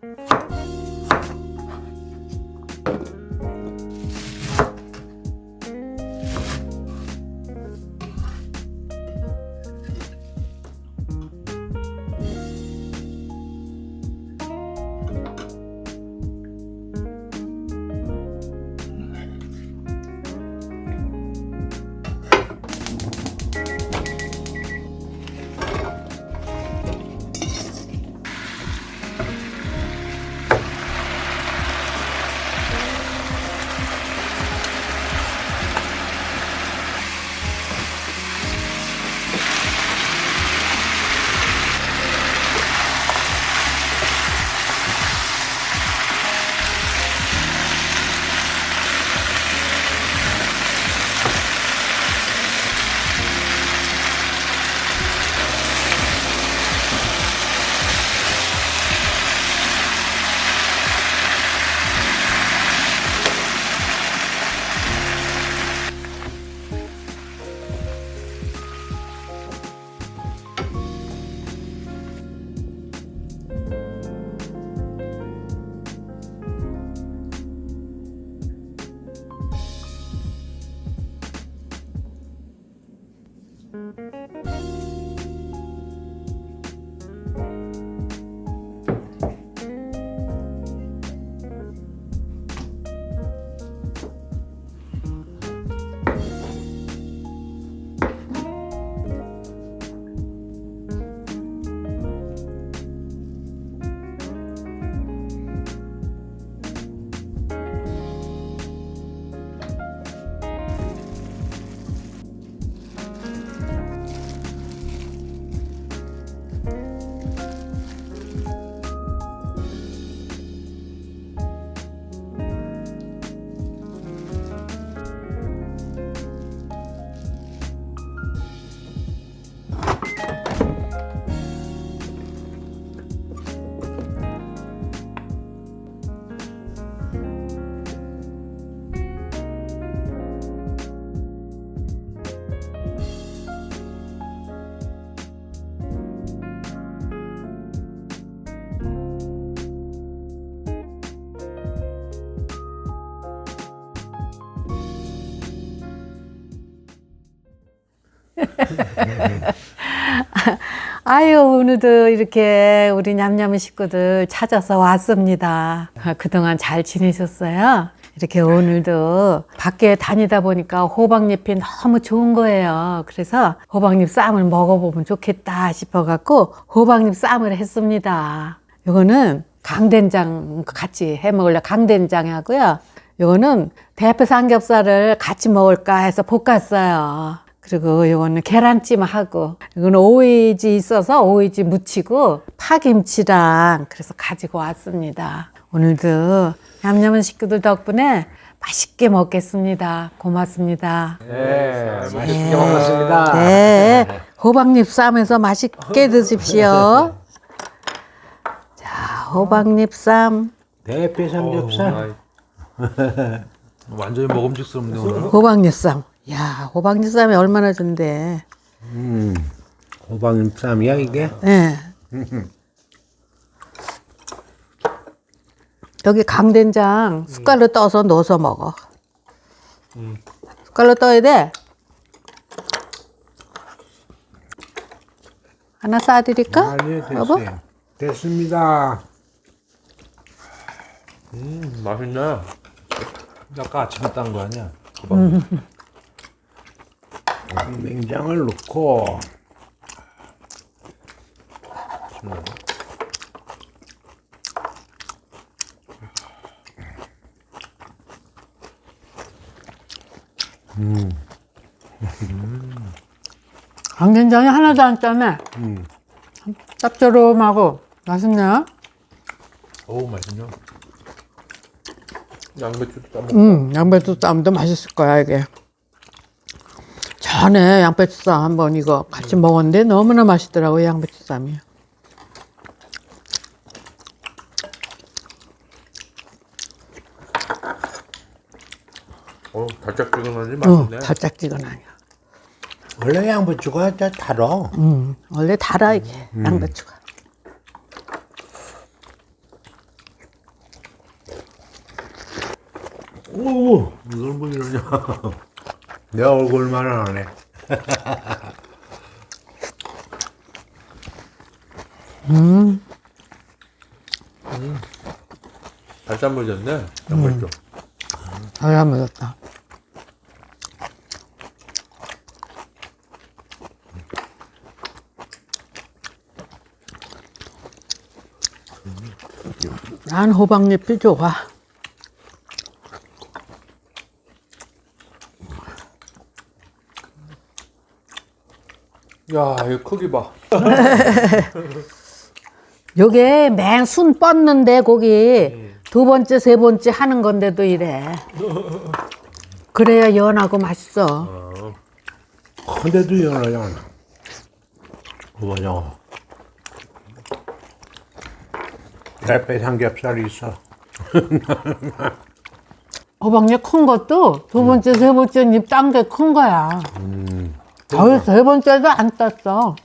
thank you 아유, 오늘도 이렇게 우리 냠냠이 식구들 찾아서 왔습니다. 아, 그동안 잘 지내셨어요? 이렇게 오늘도 밖에 다니다 보니까 호박잎이 너무 좋은 거예요. 그래서 호박잎 쌈을 먹어보면 좋겠다 싶어갖고 호박잎 쌈을 했습니다. 이거는 강된장 같이 해 먹을래 강된장 하고요. 이거는 대패 삼겹살을 같이 먹을까 해서 볶았어요. 그리고 이거는 계란찜하고 이거는 오이지 있어서 오이지 무치고 파김치랑 그래서 가지고 왔습니다. 오늘도 냠냠한 식구들 덕분에 맛있게 먹겠습니다. 고맙습니다. 네, 맛있게 먹었습니다. 네, 호박잎 쌈에서 맛있게 드십시오. 자, 호박잎 쌈, 대패 삼겹살. 완전히 먹음직스럽네 오늘. 호박잎 쌈. 야, 호박잎 쌈이 얼마나 좋은데. 음, 호박잎 쌈이야 이게? 네. 여기 강된장 숟갈로 떠서 넣어서 먹어. 숟갈로 떠야 돼. 하나 싸드릴까? 아니요, 여보? 됐어요. 됐습니다. 음, 맛있네. 아까 아침에 딴 거 아니야? 냉장을 넣고 강된장이 하나도 안 짜네. 짭조름하고 맛있네. 어우 맛있네. 양배추도 따먹. 음, 양배추 쌈도 맛있을 거야, 이게. 전에 양배추쌈 한번 이거 같이 먹었는데 너무나 맛있더라고요, 양배추쌈이. 어, 달짝지근하니 어, 맛있네. 응, 달짝지근하냐. 원래 양배추가 다 달어. 음, 원래 달아 이게 음. 양배추가. 오, 이걸 뭐 이러냐. 내 얼굴만 하네. 발산 물 졌네. 정말 좀. 잘 먹었다. 난 호박잎이 좋아. 야, 이 크기 봐. 요게 맨 순 뻗는데 고기 두 번째 세 번째 하는 건데도 이래. 그래야 연하고 맛있어. 근데도 연하잖아. 뭐냐. 대패 삼겹살이 있어. 호박잎 큰 것도 두 번째 세 번째 잎딴게 큰 거야. 아유 세 번째도 안 땄어.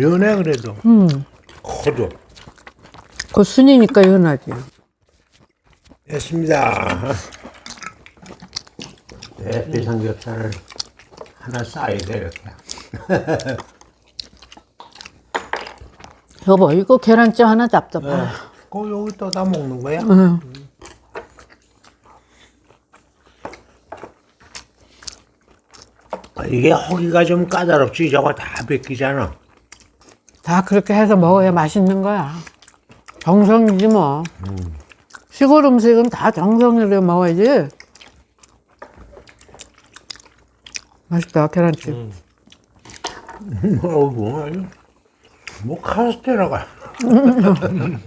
연해 그래도. 음. 커도. 그 순이니까 연하지. 됐습니다. 대패 삼겹살을 하나 돼 이렇게. 여보 이거 계란찜 하나 잡숴봐. 그 여기 떠다 먹는 거야? 응. 이게 허기가 좀 까다롭지 저거 다 벗기잖아. 다 그렇게 해서 먹어야 맛있는 거야. 정성이지 뭐. 시골 음식은 다 정성으로 먹어야지. 맛있다 계란찜. 어이구 아주 뭐 카스테라가.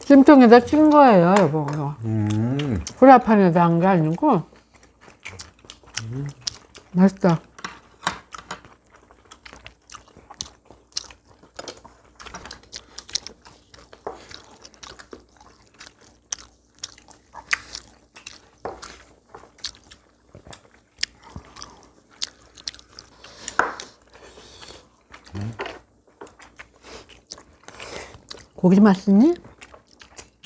찜통에다 찐 거예요 여보. 이거. 음. 프라이팬에다 한 게 아니고. 맛있다. 고기 맛있니?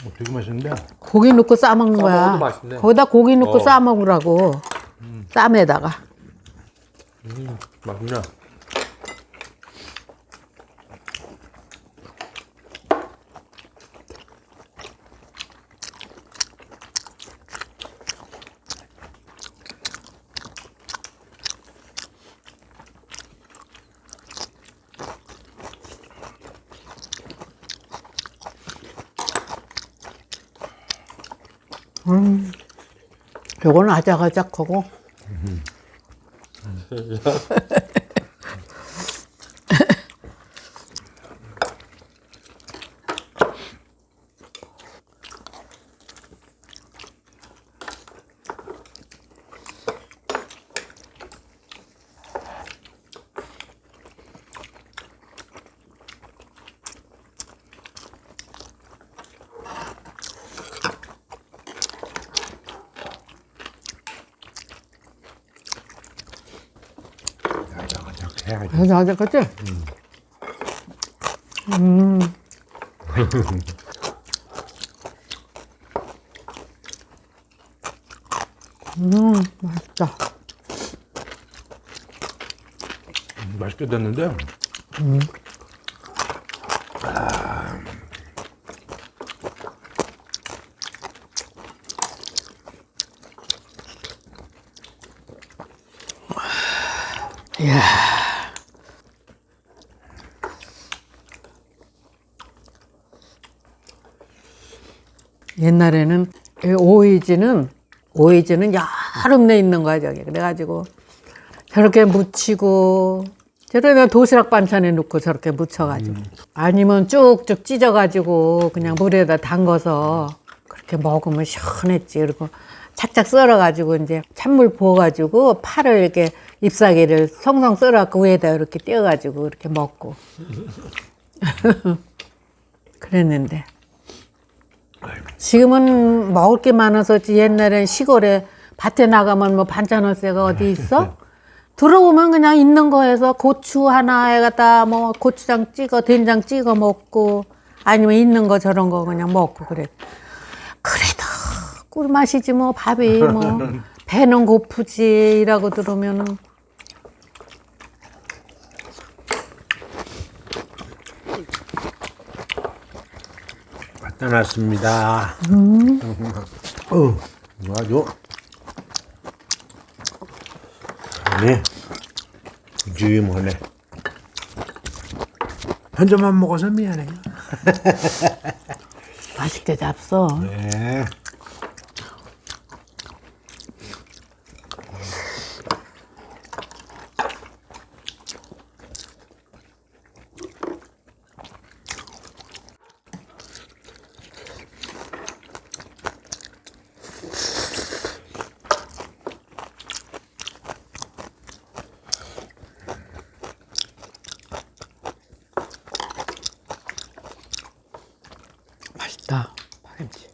어, 되게 맛있는데. 고기 넣고 싸 먹는 싸 거야. 먹어도 맛있네. 거기다 고기 넣고 어. 싸 먹으라고. 쌈에다가. 맛있냐? 요거는 아작아작하고. 야자가작 해야지. 아작아작하지? 음. 음, 맛있다. 맛있게 됐는데. 이야. 옛날에는 이 오이지는 오이지는 내 있는 거야 저기. 그래가지고 저렇게 무치고 저러다 도시락 반찬에 넣고 저렇게 무쳐가지고. 아니면 쭉쭉 찢어가지고 그냥 물에다 담궈서 그렇게 먹으면 시원했지. 그리고 착착 썰어가지고 이제 찬물 부어가지고 파를 이렇게 잎사귀를 성성 썰어갖고 위에다 이렇게 띄어가지고 이렇게 먹고. 그랬는데 지금은 먹을 게 많아서 옛날엔 시골에 밭에 나가면 뭐 반찬 할새가 어디 있어? 들어오면 그냥 있는 거 해서 고추 하나에 갖다 뭐 고추장 찍어 된장 찍어 먹고 아니면 있는 거 저런 거 그냥 먹고 그래. 그래도 꿀맛이지 뭐 밥이 뭐 배는 고프지라고 들으면은 갖다 놨습니다. 음. 어, 아주. 네. 지임하네. 혼자만 먹어서 미안해요. 맛있게 잡숴. 네. 맛있다. 파김치.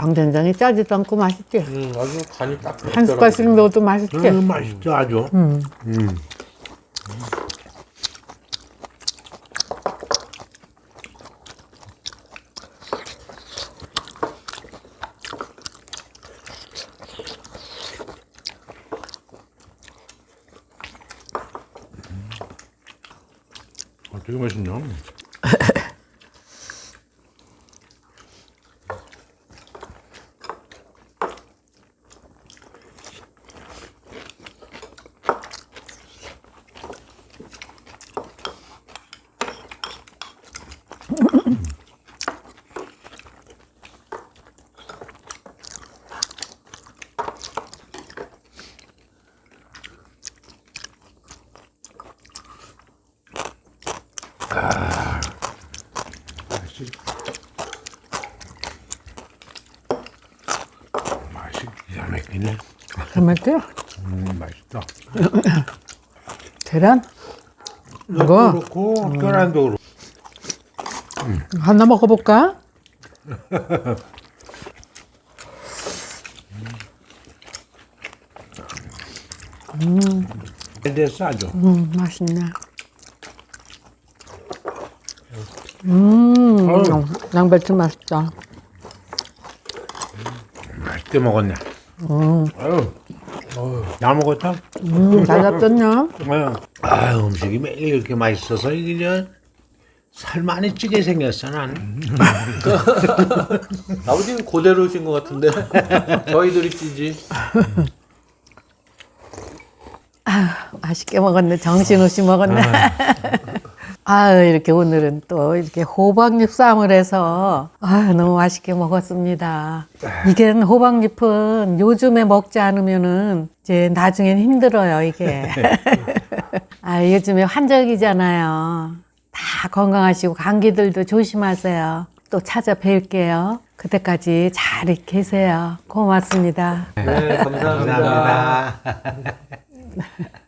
강된장이 짜지도 않고 맛있지. 음, 아주 간이 딱 한 숟갈씩 넣어도 맛있지. 음, 맛있죠, 아주. 음. 아, 되게 맛있냐? 맛이. 맛이 기가 막히네. 그맛지 음, 맛있다. 계란? 이거 그렇고, 계란도 그렇고. 하나 먹어볼까? 잘 됐어, 아주. 음, 맛있네. 음, 양배추 맛있다. 맛있게 먹었네. 아유, 다 먹었다? 음, 잘 잡혔냐? 아유, 아유, 음식이 매일 이렇게 맛있어서 이게 저, 살 많이 찌게 생겼어, 난. 아버지는 그대로신 것 같은데 저희들이 찌지. 맛있게 먹었네. 정신없이 먹었네. 아 이렇게 오늘은 또 이렇게 호박잎 쌈을 해서 아 너무 맛있게 먹었습니다. 이게 호박잎은 요즘에 먹지 않으면은 이제 나중엔 힘들어요 이게. 아 요즘에 환절기잖아요. 다 건강하시고 감기들도 조심하세요. 또 찾아뵐게요. 그때까지 잘 계세요. 고맙습니다. 네, 감사합니다. 감사합니다.